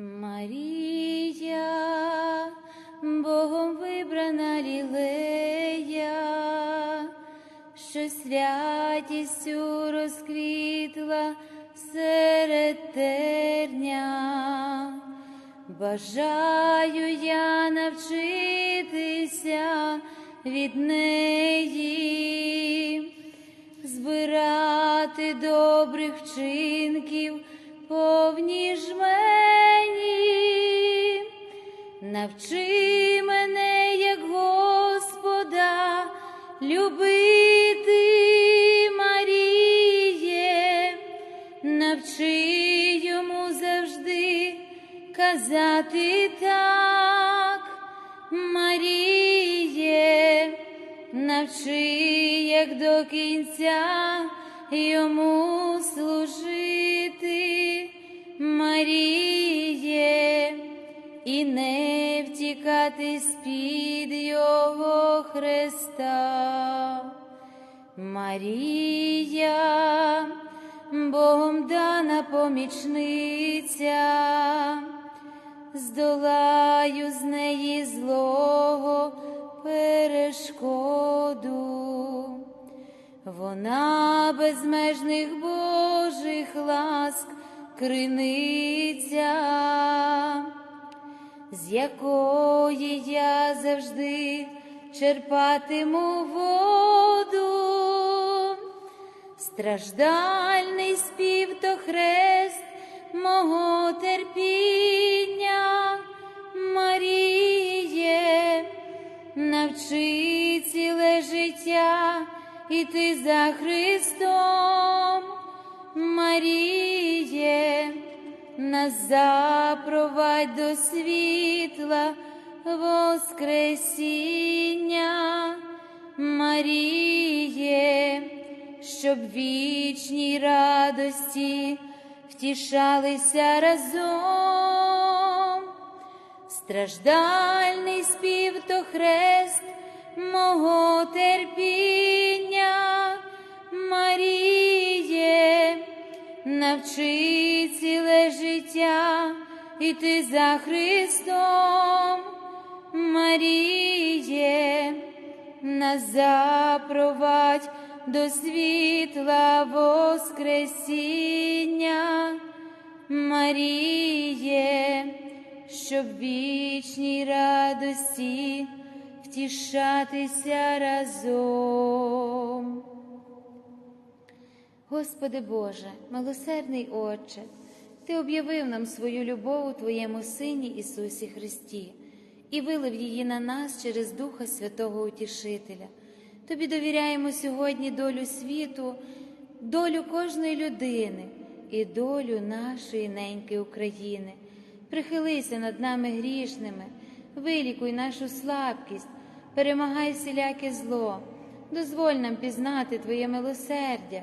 Марія, Богом вибрана лілея, що святістю розквітла серед терня. Бажаю я навчитися від Навчи мене, як Господа, любити Маріє, навчи йому завжди казати так, Маріє, навчи, як до кінця йому втікати з-під його хреста. Марія, Богом дана помічниця, здолаю з неї злого перешкоду. Вона безмежних Божих ласк криниця, з якої я завжди черпатиму воду. Страждальний спів то хрест мого терпіння, Маріє, навчи ціле життя іти за Христом, Маріє, нас запровадь до світла Воскресіння, Маріє, щоб вічній радості втішалися разом. Страждальний спів то хрест мого терпіння, навчи ціле життя іти за Христом, Маріє, нас запровадь до світла Воскресіння, Маріє, щоб вічній радості втішатися разом. Господи Боже, милосердний Отче, Ти об'явив нам свою любов у Твоєму Сині Ісусі Христі і вилив її на нас через Духа Святого Утішителя. Тобі довіряємо сьогодні долю світу, долю кожної людини і долю нашої неньки України. Прихилися над нами грішними, вилікуй нашу слабкість, перемагай всіляке зло, дозволь нам пізнати Твоє милосердя,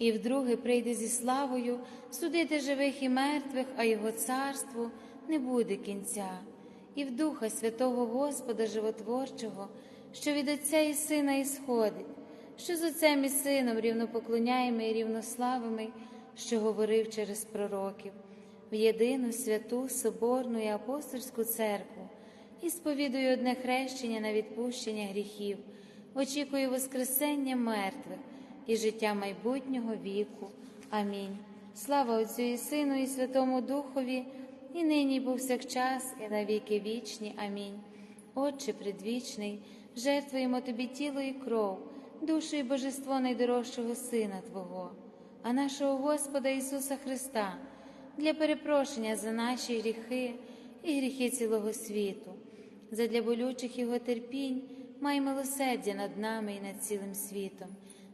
І вдруге прийде зі славою судити живих і мертвих, а його царству не буде кінця, і в Духа Святого Господа Животворчого, що від Отця і Сина ісходить, що з Отцем і Сином рівнопоклоняємо і рівнославими, що говорив через пророків, в єдину святу Соборну і апостольську церкву, і сповідую одне хрещення на відпущення гріхів, очікую Воскресення мертвих і життя майбутнього віку. Амінь. Слава Отцю і Сину, і Святому Духові, і нині, і повсякчас, і на віки вічні. Амінь. Отче предвічний, жертвуємо Тобі тіло і кров, душу і божество найдорожчого Сина Твого, а нашого Господа Ісуса Христа, для перепрошення за наші гріхи і гріхи цілого світу, задля болючих Його терпінь, май милосердя над нами і над цілим світом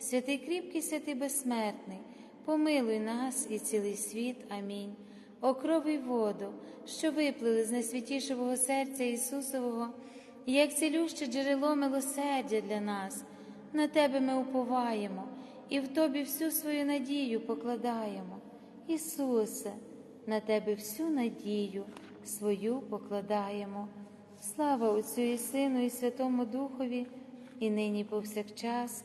святий кріпкий, святий безсмертний, помилуй нас і цілий світ. Амінь. О крови й воду, що виплили з найсвятішого серця Ісусового, як цілюще джерело милосердя для нас, на Тебе ми уповаємо і в Тобі всю свою надію покладаємо. Ісусе, на Тебе всю надію свою покладаємо. Слава Отцю і Сину, і Святому Духові, і нині повсякчас,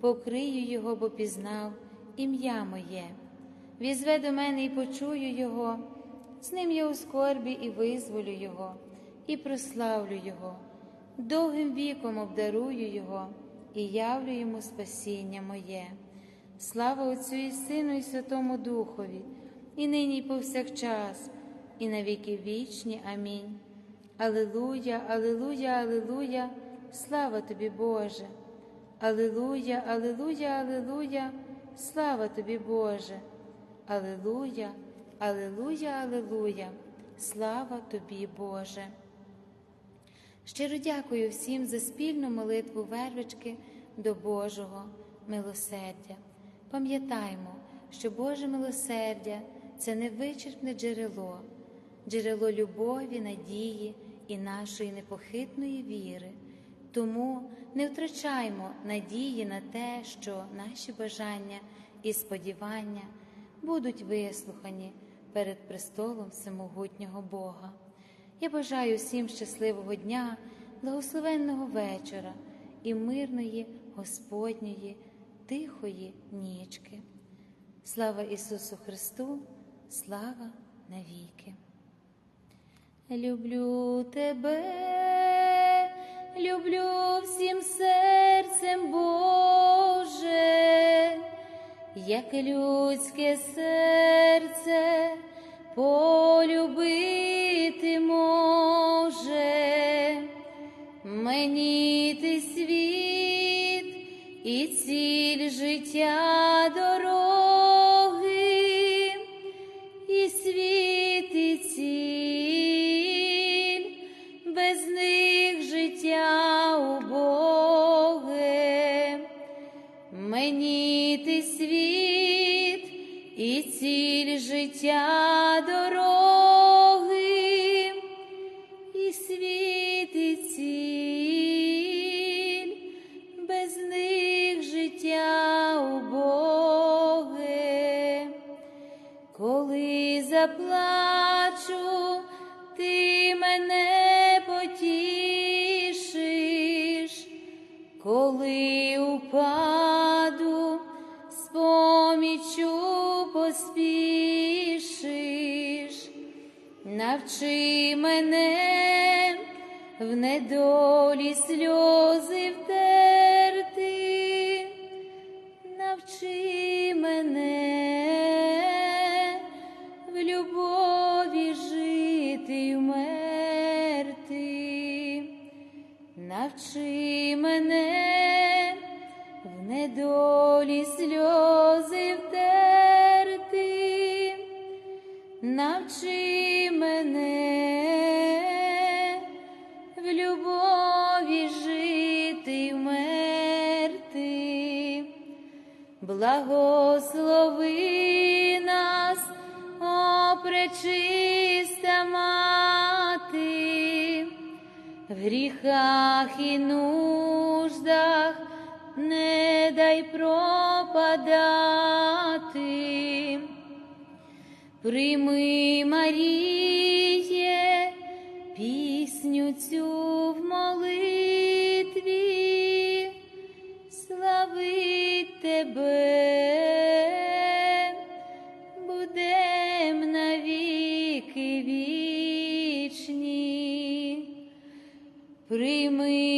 покрию його, бо пізнав ім'я моє. Візве до мене і почую його, з ним я у скорбі і визволю його, і прославлю Його, довгим віком обдарую Його і явлю йому спасіння моє. Слава Отцю і Сину, і Святому Духові, і нині, і повсякчас, і на віки вічні. Амінь. Алилуя, Алилуя, Алилуя, слава тобі, Боже. Алилуя, Алилуя, Алилуя, слава тобі, Боже. Алилуя, Алилуя, Алилуя, слава тобі, Боже. Щиро дякую всім за спільну молитву вервички до Божого милосердя. Пам'ятаймо, що Боже милосердя це невичерпне джерело, джерело любові, надії і нашої непохитної віри. Тому не втрачаймо надії на те, що наші бажання і сподівання будуть вислухані перед престолом всемогутнього Бога. Я бажаю всім щасливого дня, благословенного вечора і мирної Господньої, тихої нічки. Слава Ісусу Христу, слава навіки. Люблю тебе, люблю всім серцем Боже, як людське серце полюбити може, мені ти світ і ціль життя дороги, життя дороги, і світ, і ціль, без них життя убоге. Коли заплачу, навчи Благослови нас, о пречиста мати, в гріхах і нуждах не дай пропадати. Прийми, Маріє, пісню цю в навіки вічні. Прийми,